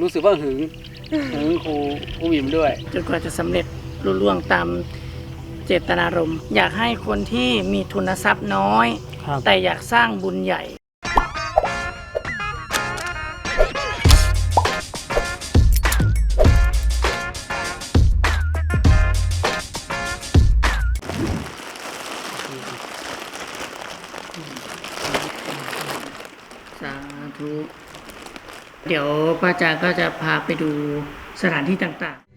รู้สึกว่าหึงหึงครูครูหวิมด้วย จนกว่าจะสำเร็จรุ่ล่วงตามเจตนารมณ์ อยากให้คนที่มีทุนทรัพย์น้อย ครับ แต่อยากสร้างบุญใหญ่ เดี๋ยวป้าจาก็จะพาไปดูสถานที่ต่างๆ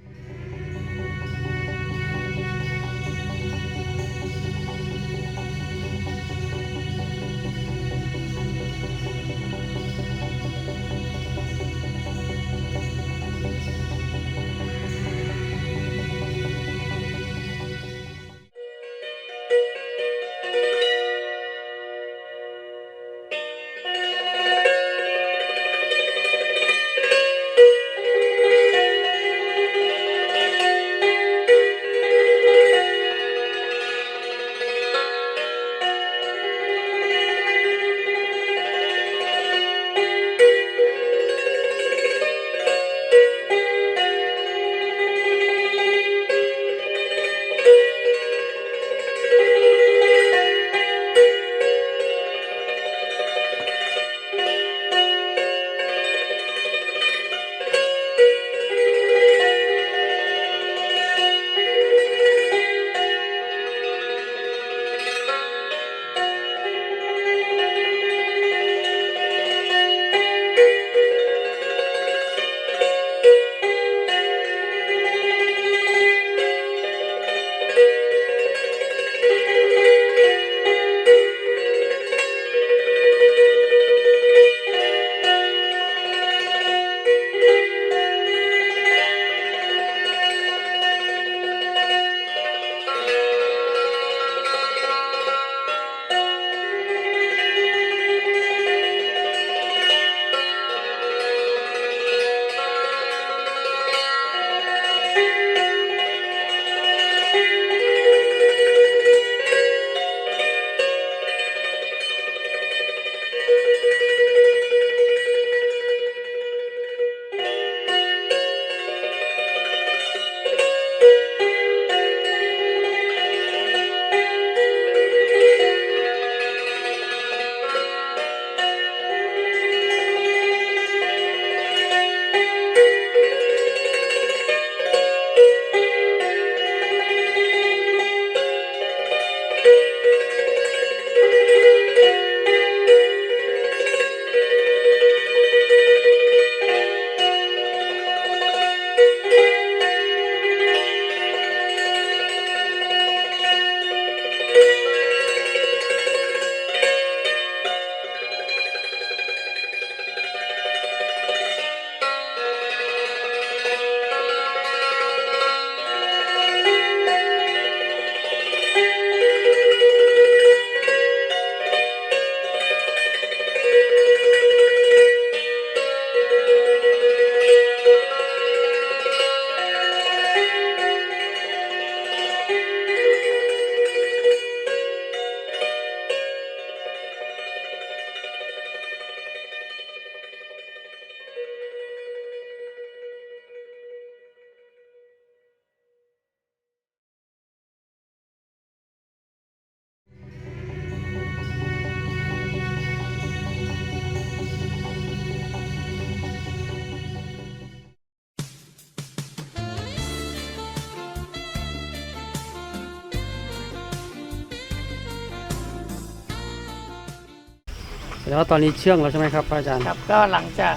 แล้วาตอนนี้เชื่องแล้วใช่ไหมครับพระอาจารย์ครับก็หลังจาก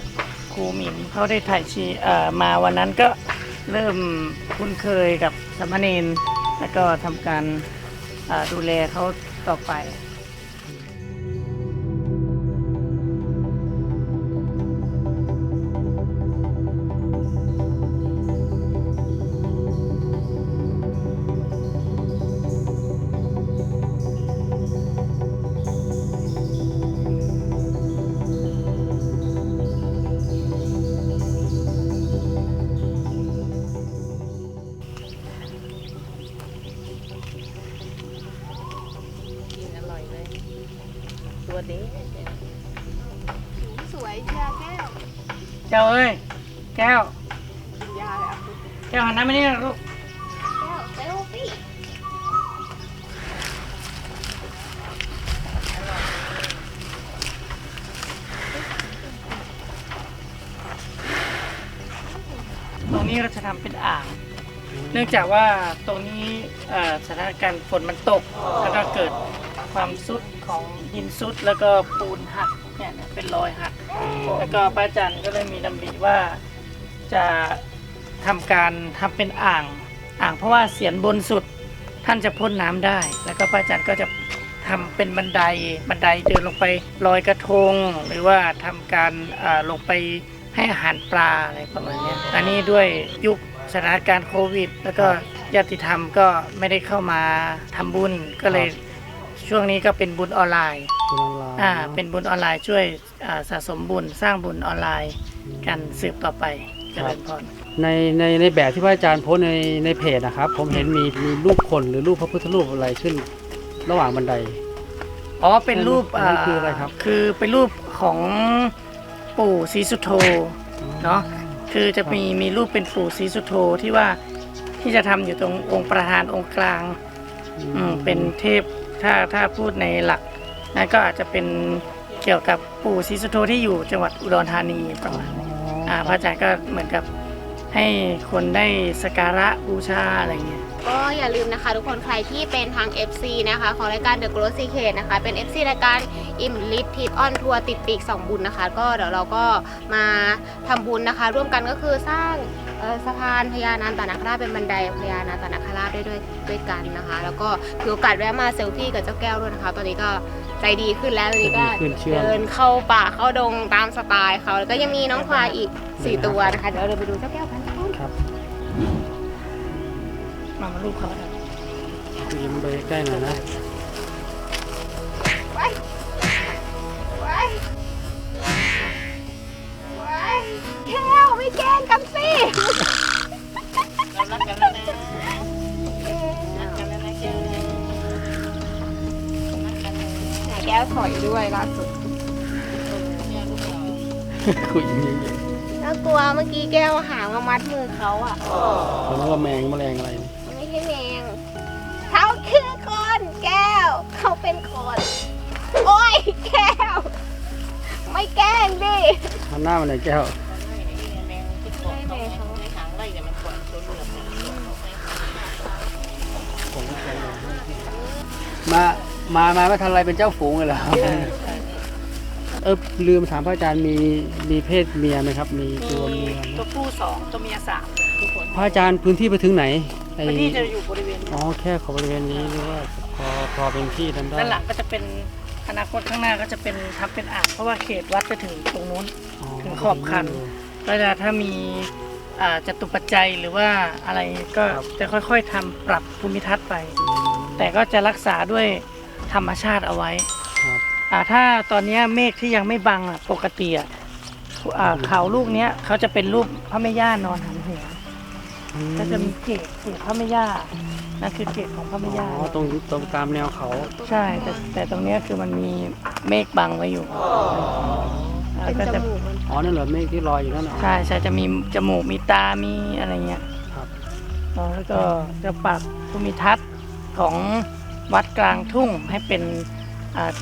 ครูหมินเขาได้ถ่ายชีเอ่อมาวันนั้นก็เริ่มคุ้นเคยกับสามเณรแล้วก็ทำการเอ่อดูแลเขาต่อไป นอร่อยเลยตัวนี้สวยเชียร์แก้วเจ้าเอ้ย แก้วยาแล้วแก้วหันหน้ามานี่นะลูกเซลฟี่ตรงนี้เราจะทำเป็นอ่าง เนื่องจากว่าตรงนี้เอ่อสถานการณ์ฝนมันตก แล้วก็เกิด ความซุดของหินซุดแล้วก็ปูนหักเนี่ยเนี่ยเป็นรอยหัก แล้วก็ป้าจันก็เลยมีดำริว่าจะทำการทำเป็นอ่าง อ่างเพราะว่าเสียนบนสุดท่านจะพ่นน้ำได้ แล้วก็ป้าจันก็จะทำเป็นบันไดบันไดเดินลงไปลอยกระทง หรือว่าทำการอ่าลงไปให้อาหารปลาอะไรประมาณเนี้ยอันนี้ด้วยยุคสถานการณ์โควิด แล้วก็ญาติธรรมก็ไม่ได้เข้ามาทำบุญก็เลย ช่วงนี้ก็เป็นบุญออนไลน์คุณออนไลน์อ่าเนอะเป็นบุญออนไลน์ช่วยอ่าสะสมบุญสร้างบุญออนไลน์กันสืบต่อไปเจริญพร ในในในแบบที่พระอาจารย์โพสต์ในในเพจนะครับ ผมเห็นมีมีรูปคนหรือรูปพระพุทธรูปอะไรขึ้น ระหว่างบันได อ๋อ เป็นรูปอันนั้นคืออะไรครับ คือเป็นรูปของปู่ศรีสุโธเนาะ คือจะมีมีรูปเป็นปู่ศรีสุโธที่ว่าที่จะทำอยู่ตรงองค์ประธานองค์กลางอืมเป็นเทพ ถ้าถ้าพูดในหลักนะก็อาจจะเป็นเกี่ยวกับปู่ศรีสุโธที่อยู่จังหวัดอุดรธานีประมาณนี้อ่าพระอาจารย์ก็เหมือนกับให้คนได้สกการะบูชาอะไรเงี้ย ก็อย่าลืมนะคะ ทุกคนใครที่เป็นทาง FC นะคะ ของรายการ The Growth Secret นะคะ เป็น FC รายการอิ่มลิฟทิปออนทัวร์ติดปีกสองบุญนะคะ ก็เดี๋ยวเราก็มาทำบุญนะคะ ร่วมกันก็คือสร้างเอ่อสะพานพญานาคตานาคราชเป็นบันไดพญานาคตานาคราชได้ด้วยด้วยกันนะคะ แล้วก็ถือโอกาสแวะมาเซลฟี่กับเจ้าแก้วด้วยนะคะ ตอนนี้ก็ใจดีขึ้นแล้วตอนนี้ก็ขึ้นเชื่องเดินเข้าป่าเข้าดงตามสไตล์เขาแล้วก็ยังมีน้องควายอีกสี่ตัวนะคะเดี๋ยวเราเดินไปดูเจ้าแก้วกันามารูปเขาแล้วยิ้มไปใกล้หน่อยนะว้ายว้ายว้ายแก้วไม่แกล้งกันสิรักกันแล้วนะรักกันแล้วนะแก้วนะรักกันเลยแก้วถอยด้วยล่าสุดแก้วลูกเราคุยยิ้มยิ้มยิ้มน่ากลัวเมื่อกี้แก้วหางมามัดมือเขาอะผมนึกว่าแมงแมลงอะไร เขาเป็นคนโอ้ยแก้ว ไม่แกล้งดิหันหน้ามาหน่อยแก้วแมงที่เกาะเขาในหางไล่เนี่ยมันเกาะตัวเหลืองเนี่ยมา มา มาไม่ทันไรเป็นเจ้าฝูงเลยเหรอเออลืมถามพระอาจารย์มีมีเพศเมียไหมครับ มีตัวเมียไหมตัวผู้สองตัวเมียสามทุกคนพระอาจารย์พื้นที่ไปถึงไหนไอ้พื้นที่จะอยู่บริเวณอ๋อแค่ขอบริเวณนี้หรือว่าพอพอเป็นที่ทำได้ด้านหลังก็จะเป็นอนาคตข้างหน้าก็จะเป็นทำเป็นอ่างเพราะว่าเขตวัดจะถึงตรงนู้นถึงขอบคัน ก็จะถ้ามีอ่าจตุปัจจัยหรือว่าอะไรก็จะค่อยๆทำปรับภูมิทัศน์ไป แต่ก็จะรักษาด้วยธรรมชาติเอาไว้ครับ อ่าถ้าตอนเนี้ยเมฆที่ยังไม่บังอะปกติอะอ่าเขาลูกเนี้ยเขาจะเป็นรูปพระแม่ย่านอนหันหัวก็จะมีเกศเกศพระแม่ย่านั่นคือเกศของพระแม่ย่าอ๋อตรงตรงตามแนวเขา ใช่ แต่แต่ตรงเนี้ยคือมันมีเมฆบังไว้อยู่อ่าเป็นก็จจะมูกมันอ๋อนั่นเหรอเมฆที่ลอยอยู่นั่นเหรอใช่ใช่จะมีจมูกมีตามีอะไรเงี้ยครับแล้วก็จะปรับภูมิทัศน์ของวัดกลางทุ่งให้เป็นอ่า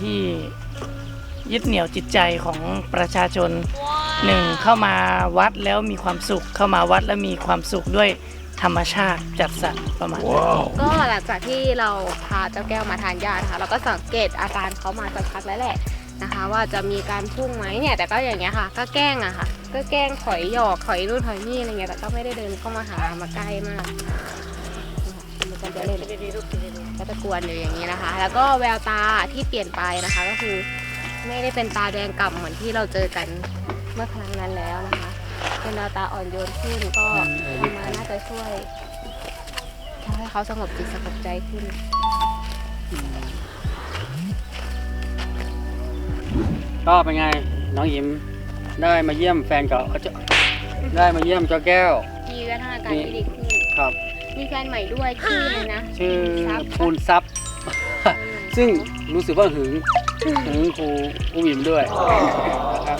ที่ยึดเหนี่ยวจิตใจของประชาชนหนึ่งเข้ามาวัดแล้วมีความสุขเข้ามาวัดแล้วมีความสุขด้วยธรรมชาติจัดสรรประมาณนั้นก็หลังจากที่เราพาเจ้าแก้วมาทานยานะคะเราก็สังเกตอาการเขามาสักพักแล้วแหละนะคะ ว่าจะมีการพุ่งไหมเนี่ยแต่ก็อย่างเงี้ยค่ะ ก็แกล้งอะค่ะ ก็แกล้งถอยหยอกถอยนู่นถอยนี่อะไรเงี้ยแต่ก็ไม่ได้เดินเข้ามาหามาใกล้มาก มันก็จะเล่นก็จะกวนอยู่อย่างนี้นะคะ แล้วก็แววตาที่เปลี่ยนไปนะคะ ก็คือไม่ได้เป็นตาแดงกล่ำเหมือนที่เราเจอกันเมื่อครั้งนั้นแล้วนะคะ เป็นแววตาอ่อนโยนขึ้นก็มาน่าจะช่วยทำให้เขาสงบจิตสงบใจขึ้นก็เป็นไงน้องอิมได้มาเยี่ยมแฟนเก่าเขาจะได้มาเยี่ยมเจ้าแก้ว มีพัฒนาการที่ดีขึ้นครับ มีแฟนใหม่ด้วยชื่อเลยนะชื่อซับภูนทรัพย์ ซึ่งรู้สึกว่าหึงถึงครูครูหวิมด้วยนะครับ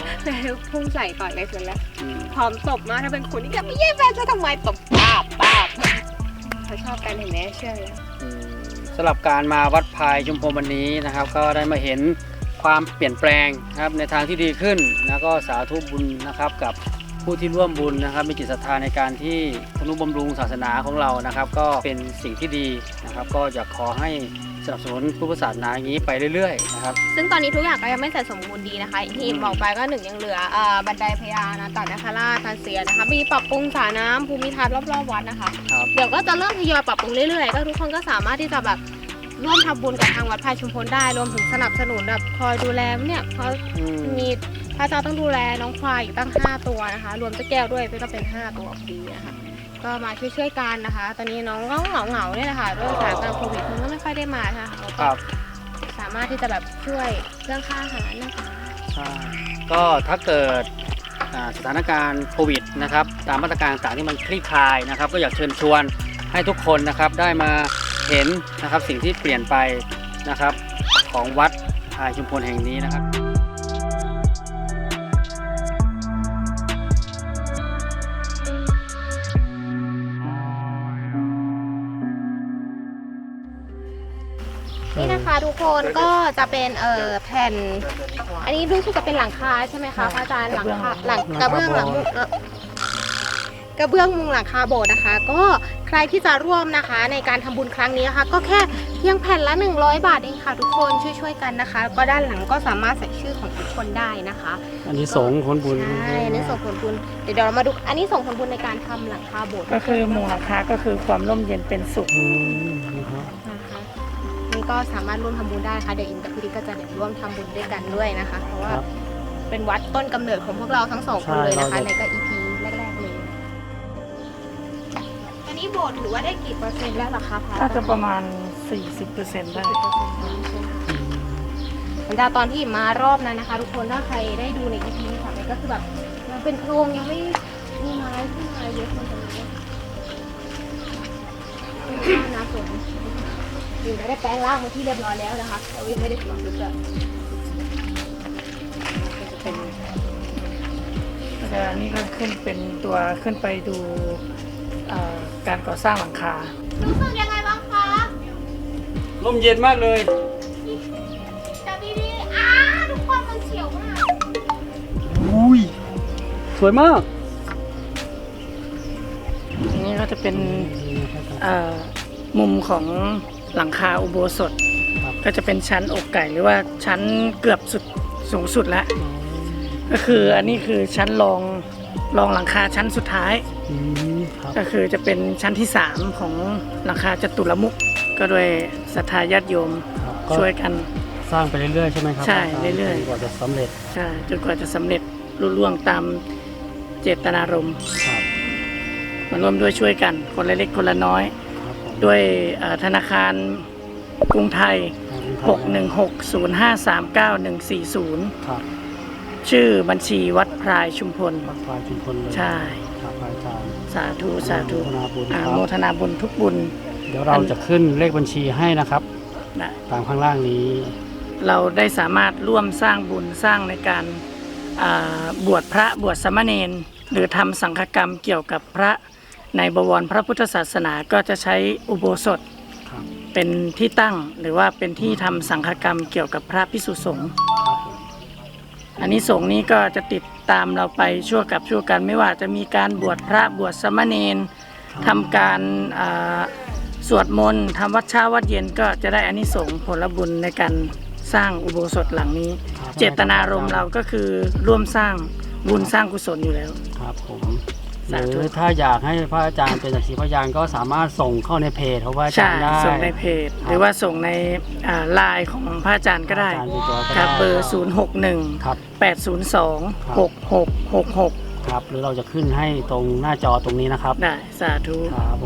พุ่งใส่ก่อนเลยส่วนแล้วอืมพร้อมตบมากถ้าเป็นคุณนี่ก็ไม่แย่แฟนจะทำไมตบป้าบป้าบเขาชอบกันเห็นไหมเชื่อเลยอืมสำหรับการมาวัดพายชุมพรวันนี้นะครับ ก็ได้มาเห็นความเปลี่ยนแปลงนะครับในทางที่ดีขึ้นแล้วก็สาธุบุญนะครับกับ ผู้ที่ร่วมบุญนะครับ มีจิตศรัทธาในการที่ทนุบำรุงศาสนาของเรานะครับ ก็เป็นสิ่งที่ดีนะครับ ก็อยากขอให้สนับสนุนพุทธศาสนาอย่างนี้ไปเรื่อยๆนะครับ ซึ่งตอนนี้ทุกอย่างก็ยังไม่เสร็จสมบูรณ์ดีนะคะอย่างที่บอกไปก็หนึ่งยังเหลือเอ่อบันไดพญานาตนาคราชพาเสียนะคะ มีปรับปรุงสระน้ำภูมิทัศน์รอบๆวัดนะคะ ครับ เดี๋ยวก็จะเริ่มทยอยปรับปรุงเรื่อยๆ ก็ทุกคนก็สามารถที่จะแบบร่วมทำบุญกับทางวัดพายชุมพลได้ รวมถึงสนับสนุนแบบคอยดูแลเนี่ยเพราะอืม มี พระอาจารย์ต้องดูแลน้องควายอยู่ตั้ง 5 ตัวนะคะ รวมเจ้าแก้วด้วยก็เป็น 5 ตัวพอดีนะคะ ก็มาช่วยๆกันนะคะ ตอนนี้น้องก็เหงาๆเนี่ยแหละค่ะด้วยสถานการณ์โควิดมันก็ไม่ค่อยได้มานะคะเราคก็รับ สามารถที่จะแบบช่วยเรื่องค่าอาหารนะคะใช่ก็ถ้าเกิดอ่าสถานการณ์โควิดนะครับตามมาตรการต่างที่มันคลี่คลายนะครับ ก็อยากเชิญชวนให้ทุกคนนะครับได้มาเห็นนะครับสิ่งที่เปลี่ยนไปนะครับของวัดพายชุมพลแห่งนี้นะครับ ทุกคนก็จะเป็นเอ่อแผ่น อันนี้รู้สึกจะเป็นหลังคาใช่ไหมคะพระอาจารย์หลังคาหลังกระเบื้องหลังมุงเอ่อกระเบื้องมุงหลังคาโบสถ์นะคะ ก็ใครที่จะร่วมนะคะ ในการทำบุญครั้งนี้นะคะ ก็แค่เพียงแผ่นละ 100 บาทเองค่ะ ทุกคนช่วยๆกันนะคะแล้วก็ด้านหลังก็สามารถใส่ชื่อของทุกคนได้นะคะ อันนี้สงฆ์ผลบุญ ใช่อันนี้ส่งผลบุญเดี๋ยวเรามาดู อันนี้ส่งผลบุญในการทำหลังคาโบสถ์ก็คือมุงหลังคาก็คือความร่มเย็นเป็นสุข อืมนะครับนะคะนี่ ก็สามารถร่วมทำบุญได้ค่ะเดี๋ยวอิมกับพี่ดิกก็จะเดี๋ยวร่วมทำบุญด้วยกันด้วยนะคะ เพราะว่าครับเป็นวัดต้นกำเนิดของพวกเราทั้งสองคนใช่เลยนะคะเราจะในก็อีพีแรกๆเลยตอนนี้โบสถ์ถือว่าได้กี่เปอร์เซ็นต์แล้วล่ะคะพระน่าจะประมาณ 40%ได้หลังจากตอนที่มารอบนั้นนะคะ ทุกคนถ้าใครได้ดูในอีพีนี้ค่ะมันก็คือแบบยังเป็นโครงยังไม่มีไม้ขึ้นมาเยอะมันจะมีเป็นน้ำฝน อยู่ได้แปลงร่างมาที่เรียบร้อยแล้วนะคะแต่ว่ายังไม่ได้ปรับปรุงเลยเป็นแล้วก็นี่ก็ขึ้นเป็นตัวขึ้นไปดูเอ่อการก่อสร้างหลังคา รู้สึกยังไงบ้างคะลมเย็นมากเลยจับดีๆอ้าทุกคนมันเฉียวมากอุ้ยสวยมากอันนี้ก็จะเป็นเอ่อมุมของ หลังคาอุโบสถ ครับ ก็จะเป็นชั้นอกไก่หรือว่าชั้นเกือบสุดสูงสุดแล้ว ก็คืออันนี้คือชั้นรองรองหลังคาชั้นสุดท้าย อืมครับก็คือจะเป็นชั้นที่ 3 ของหลังคาจตุรมุขก็โดยศรัทธาญาติโยมครับก็ช่วยกัน สร้างไปเรื่อยๆใช่ไหมครับใช่าจาเรื่อยๆ จนกว่าจะสำเร็จใช่จนกว่าจะสำเร็จรุ่ล่วงตามเจตนารมณ์ครับมาร่วมด้วยช่วยกัน คนละเล็กคนละน้อยครับผม ด้วยเอ่อธนาคารกรุงไทยขอบคุณครับ61605391140ครับชื่อบัญชีวัดพรายชุมพล วัดพายชุมพลเลยใช่ ครับอาจารย์ สาธุสาธุอนุโมทนาบุญอาครัโมบทนาบุญทุกบุญ เดี๋ยวเราจะขึ้นเลขบัญชีให้นะครับ นะตามข้างล่างนี้ เราได้สามารถร่วมสร้างบุญสร้างในการอ่าบวชพระบวชสามเณรหรือทำสังฆกรรมเกี่ยวกับพระ ในบวรพระพุทธศาสนาก็จะใช้อุโบสถครับเป็นที่ตั้งหรือว่าเป็นที่ทำสังฆกรรมเกี่ยวกับพระพิสุสงฆ์ครับผมอันนี้สงฆ์นี้ก็จะติดตามเราไปชั่วกับชั่วกันไม่ว่าจะมีการบวชพระบวชสามเณรทำการอ่าสวดมนต์ทำวัดเช้าวัดเย็นก็จะได้อานิสงส์ผลบุญในการสร้างอุโบสถหลังนี้ครับเจตนารมณ์เราก็คือร่วมสร้างบุญสร้างกุศลอยู่แล้วครับผม หสาธุรือถ้าอยากให้พระอาจารย์เป็นสักขีพยานก็สามารถส่งเข้าในเพจของพระอาจาใช่รย์ได้ส่งในเพจ หรือว่าส่งในไลน์ของพระอาจารย์ก็ได้อาจารย์ติดตัวก็ครับได้เบอร์ 0 6 1 ครับ 8 0 2 6 6 6 6 ครับหรือเราจะขึ้นให้ตรงหน้าจอตรงนี้นะครับได้สาธุ ครับผม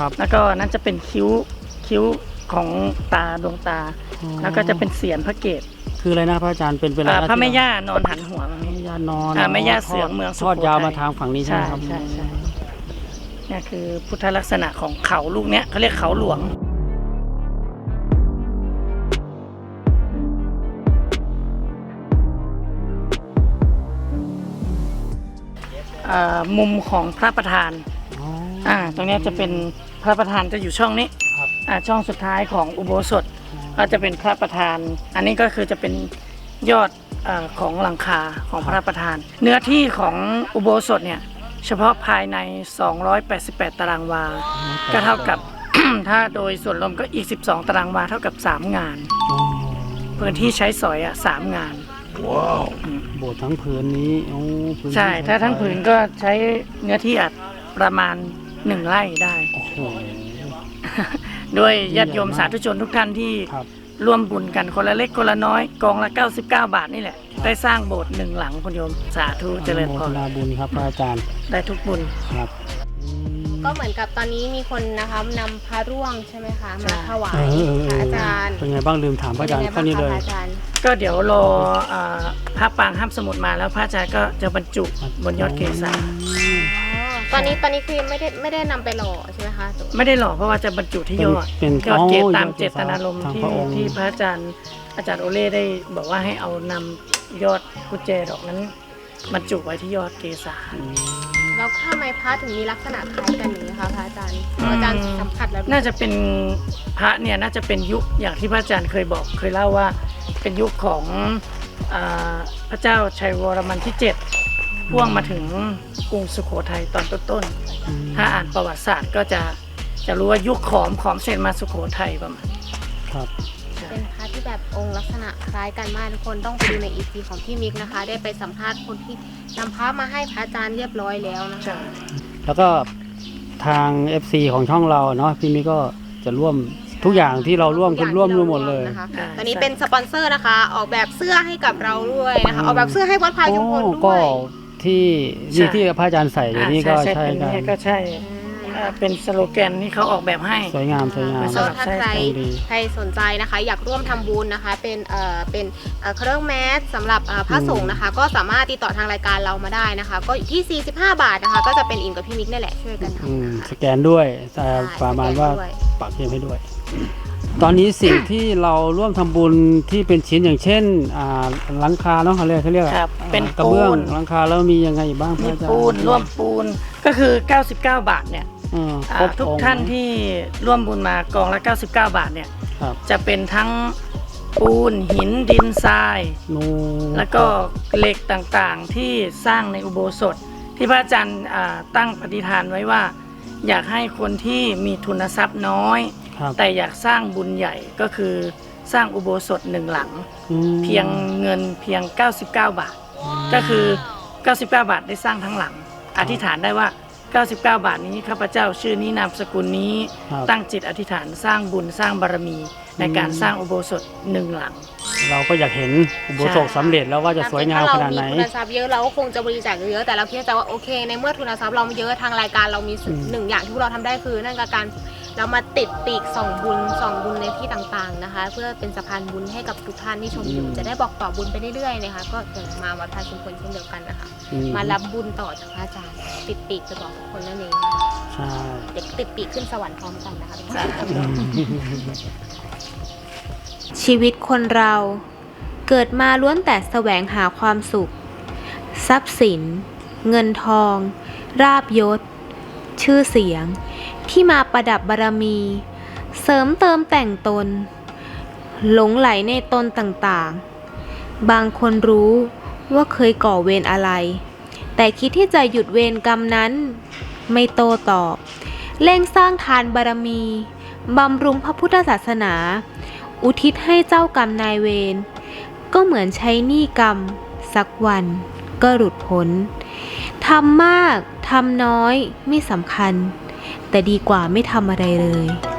ครับแล้วก็นั่นจะเป็นคิ้วคิ้วของตาดวงตาแล้วก็จะเป็นเสียนพระเกศคืออะไรนะพระอาจารย์เป็นเป็นอะไรอ่านะพระแม่ที่ย่านอนหันหัวแบบนี้ แม่ย่านอนอ่าแม่ย่าเสือเมืองสุทโขทัอยดยาวมาทางฝั่งนี้ใช่ไหมใช่ครับใช่ใช่เนี่ยคือพุทธลักษณะของเขาลูกเนี้ยเขาเรียกเขาหลวง อ่ามุมของพระประธาน อ๋ออ่าตรงเนี้ยจะเป็น พระประธานจะอยู่ช่องนี้ครับ อ่าช่องสุดท้ายของอุโบสถก็จะเป็นพระประธาน อันนี้ก็คือจะเป็นยอดอาของหลังคาของพระประธาน เนื้อที่ของอุโบสถเนี่ยเฉพาะภายใน 288 ตารางวา ก็เท่ากับ ถ้าโดยส่วนรวมก็อีก 12 ตารางวาเท่ากับ 3 งานอ๋อพื้นที่ใช้สอยอะสามงานโบสถ์ทั้งผืนนี้โอ้พื้นที่ใช่ ถ้าทั้งผืนก็ใช้เนื้อที่อัดประมาณ 1ไร่ได้ โอ้โห ด้วยญาติโยมสาธุชนทุกท่านที่ครับ ร่วมบุญกันคนละเล็กคนละน้อย กองละ 99 บาทนี่แหละ ได้สร้างโบสถ์หนึ่งหลังคุณโยมสาธุเจริญโมพทรนาบุญครับพระอาจารย์ได้ทุกบุญ ครับอืมก็เหมือนกับตอนนี้มีคนนะคะนำพระร่วงใช่ไหมคะใช่มาถวาเอยอเออพเอระออาจารย์เป็นไงบ้างลืมถามพระอาจารย์ป็นข้อไงนี้บ้างเลยคะพระอาจารย์ก็เดี๋ยวรออ่าพระปางห้ามสมุดมาแล้วพระอาจารย์ก็จะบรรจุบนยอดเกศาอืมอ๋อ ตอนนี้ตอนนี้คือไม่ได้ไม่ได้นำไปหล่อใช่ไหมคะไม่ได้หล่อเพราะว่าจะบรรจุที่ยอดเป็นยอดเกศอ๋อตามยอดเกเจศาตนารมณ์ทางที่พระองค์ ที่พระอาจารย์ อาจารย์โอเล่ได้บอกว่าให้เอานำยอดกุญแจดอกนั้นบรรจุไว้ที่ยอดเกศาอืมแล้วทำไมพระถึงมีลักษณะคล้ายกันอย่างนี้คะพระอาจารย์อาจารย์สัมผัสแล้วน่าจะเป็นพระเนี่ยน่าจะเป็นยุคอย่างที่พระอาจารย์เคยบอกเคยเล่าว่า เป็นยุคของอาพระเจ้าชัยวรมันที่7 พ่วงมาถึงกรุงสุโขทัยตอนต้นๆ ถ้าอ่านประวัติศาสตร์ก็จะจะรู้ว่ายุคขอมขอมเสร็จมาสุโขทัยประมาณครับเป็นพระที่แบบองค์ลักษณะคล้ายกันมากทุกคนต้องไปดูในอีพีของพี่มิกนะคะ ได้ไปสัมภาษณ์คนที่นำพระมาให้พระอาจารย์เรียบร้อยแล้วนะคะใช่แล้วก็ทาง FC ของช่องเราเนาะพี่มิก็จะร่วมทุกอย่างที่เราร่วมคุณร่วมร่วมหมดเลยนะคะตอนนี้เป็นสปอนเซอร์นะคะ ออกแบบเสื้อให้กับเราด้วยนะคะ ออกแบบเสื้อให้วัดพายชุมพลโอ้ด้ก็วย ที่นี่ที่พระอาจารย์ใส่อยู่อ่านี่ก็ใช่ใช่เป็นกันเนี่ยก็ใช่อ่าเป็นสโลแกนที่เขาออกแบบให้ สวยงามสวยงามไม่สก็ลับถ้าใช่ใครดี ใครสนใจนะคะ อยากร่วมทำบุญนะคะ เป็นเอ่อเป็นเอ่อเครื่องแมสสำหรับเอ่อพระสงฆ์นะคะ ก็สามารถติดต่อทางรายการเรามาได้นะคะ ก็อยู่ที่ 45 บาทนะคะ ก็จะเป็นอินกับพี่มิกนี่แหละช่วยกันอืทำมนะคะสแกนด้วยแต่ใช่ประมาณว่าสแกนด้วยปักเทียมให้ด้วย ตอนนี้สิ่งที่เราร่วมทำบุญที่เป็นชิ้นอย่างเช่นอ่าหลังคาเนาะเขาเรียกเขาเรียกอะครับเป็นกระเบื้องปูนหลังคาแล้วมียังไงอีกบ้างพมีระอาจารย์ปูนร่วมปูนก็คือ 99 บาทเนี่ยอืมอ่าครบทุกองค์ท่านที่ร่วมบุญมากองละ 99 บาทเนี่ยครับจะเป็นทั้งปูนหินดินทรายนูแล้วก็เหล็กต่างๆที่สร้างในอุโบสถ ที่พระอาจารย์อ่าตั้งปฏิฐานไว้ว่า อยากให้คนที่มีทุนทรัพย์น้อย ครับแต่อยากสร้างบุญใหญ่ก็คือสร้างอุโบสถหนึ่งหลัง อืมเพียงเงินเพียง 99 บาท ก็คือ 99 บาทได้สร้างทั้งหลัง อธิษฐานได้ว่า 99 บาทนี้ข้าพเจ้าชื่อนี้นามสกุลนี้ ครับตั้งจิตอธิษฐานสร้างบุญสร้างบารมีในการสร้างอุโบสถหนึ่งหลัง เราก็อยากเห็นอุโบสถใช่สำเร็จแล้วว่าจะสวยงามขนาดไหน ถ้าเรามีทุนทรัพย์เยอะเราก็คงจะบริจาคเยอะแต่เราคิดในใจว่าโอเค ในเมื่อทุนทรัพย์เรามีเยอะทางรายการเรามีสิ่งอืม หนึ่งอย่างที่พวกเราทำได้คือนั่นก็การ เรามาติดปีกส่องบุญส่องบุญในที่ต่างๆนะคะ เพื่อเป็นสะพานบุญให้กับทุกท่านที่ชมอยู่ จะได้บอกต่อบุญไปเรื่อยๆนะคะก็เดินมาวัดพระชุมพลเช่นเดียวกันนะคะ อืมารับบุญต่อจากพระอาจารย์ติดปีกไปบอกทุกคนนั่นเองนะคะใช่เด็กติดปีกขึ้นสวรรค์พร้อมกันนะคะทุกคนชีวิตคนเราเกิดมาล้วนแต่แสวงหาความสุข ทรัพย์สิน เงินทอง ราบยศ ชื่อเสียง ที่มาประดับบารมี เสริมเติมแต่งตน หลงไหลในตนต่างๆ บางคนรู้ว่าเคยก่อเวรอะไร แต่คิดที่จะหยุดเวรกรรมนั้น ไม่โตตอบ เร่งสร้างทานบารมี บำรุงพระพุทธศาสนา อุทิศให้เจ้ากรรมนายเวร ก็เหมือนใช้หนี้กรรม สักวันก็หลุดพ้นทำมาก ทำน้อยไม่สำคัญ แต่ดีกว่าไม่ทำอะไรเลย